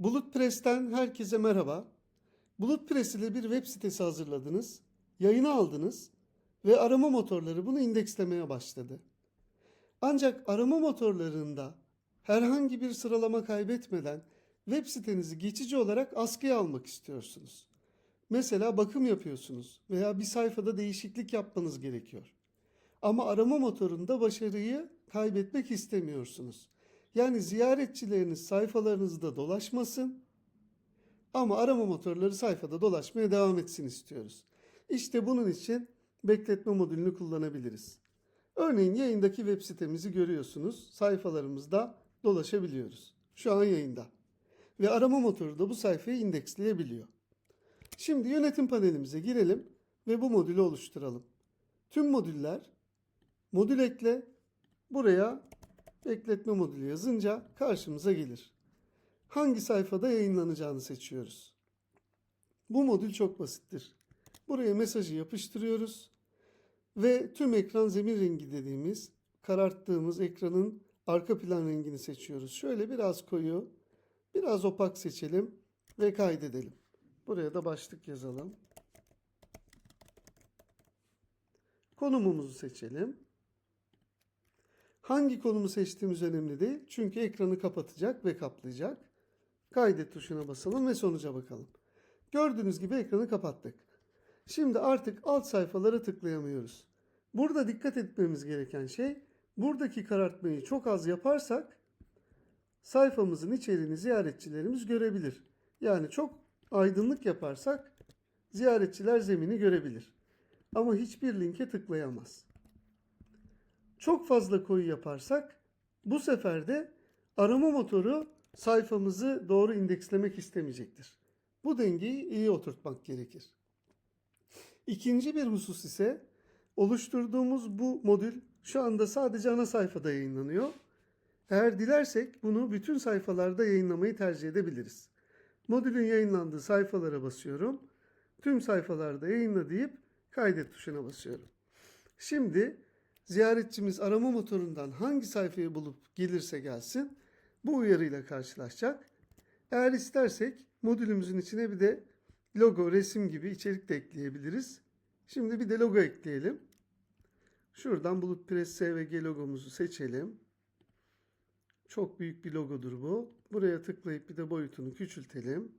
Bulutpress'ten herkese merhaba. Bulutpress ile bir web sitesi hazırladınız, yayına aldınız ve arama motorları bunu indekslemeye başladı. Ancak arama motorlarında herhangi bir sıralama kaybetmeden web sitenizi geçici olarak askıya almak istiyorsunuz. Mesela bakım yapıyorsunuz veya bir sayfada değişiklik yapmanız gerekiyor. Ama arama motorunda başarıyı kaybetmek istemiyorsunuz. Yani ziyaretçileriniz sayfalarınızda dolaşmasın ama arama motorları sayfada dolaşmaya devam etsin istiyoruz. İşte bunun için bekletme modülünü kullanabiliriz. Örneğin yayındaki web sitemizi görüyorsunuz. Sayfalarımızda dolaşabiliyoruz. Şu an yayında. Ve arama motoru da bu sayfayı indeksleyebiliyor. Şimdi yönetim panelimize girelim ve bu modülü oluşturalım. Tüm modüller modül ekle buraya bekletme modülü yazınca karşımıza gelir. Hangi sayfada yayınlanacağını seçiyoruz. Bu modül çok basittir. Buraya mesajı yapıştırıyoruz ve tüm ekran zemin rengi dediğimiz kararttığımız ekranın arka plan rengini seçiyoruz. Şöyle biraz koyu, biraz opak seçelim ve kaydedelim. Buraya da başlık yazalım. Konumumuzu seçelim. Hangi konumu seçtiğimiz önemli değil. Çünkü ekranı kapatacak ve kaplayacak. Kaydet tuşuna basalım ve sonuca bakalım. Gördüğünüz gibi ekranı kapattık. Şimdi artık alt sayfalara tıklayamıyoruz. Burada dikkat etmemiz gereken şey buradaki karartmayı çok az yaparsak sayfamızın içeriğini ziyaretçilerimiz görebilir. Yani çok aydınlık yaparsak ziyaretçiler zemini görebilir. Ama hiçbir linke tıklayamaz. Çok fazla koyu yaparsak bu sefer de arama motoru sayfamızı doğru indekslemek istemeyecektir. Bu dengeyi iyi oturtmak gerekir. İkinci bir husus ise oluşturduğumuz bu modül şu anda sadece ana sayfada yayınlanıyor. Eğer dilersek bunu bütün sayfalarda yayınlamayı tercih edebiliriz. Modülün yayınlandığı sayfalara basıyorum. Tüm sayfalarda yayınla deyip kaydet tuşuna basıyorum. Şimdi ziyaretçimiz arama motorundan hangi sayfayı bulup gelirse gelsin bu uyarıyla karşılaşacak. Eğer istersek modülümüzün içine bir de logo, resim gibi içerik de ekleyebiliriz. Şimdi bir de logo ekleyelim. Şuradan Bulut Press SVG logomuzu seçelim. Çok büyük bir logodur bu. Buraya tıklayıp bir de boyutunu küçültelim.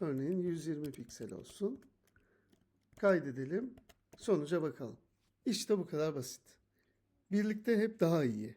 Örneğin 120 piksel olsun. Kaydedelim. Sonuca bakalım. İşte bu kadar basit. Birlikte hep daha iyi.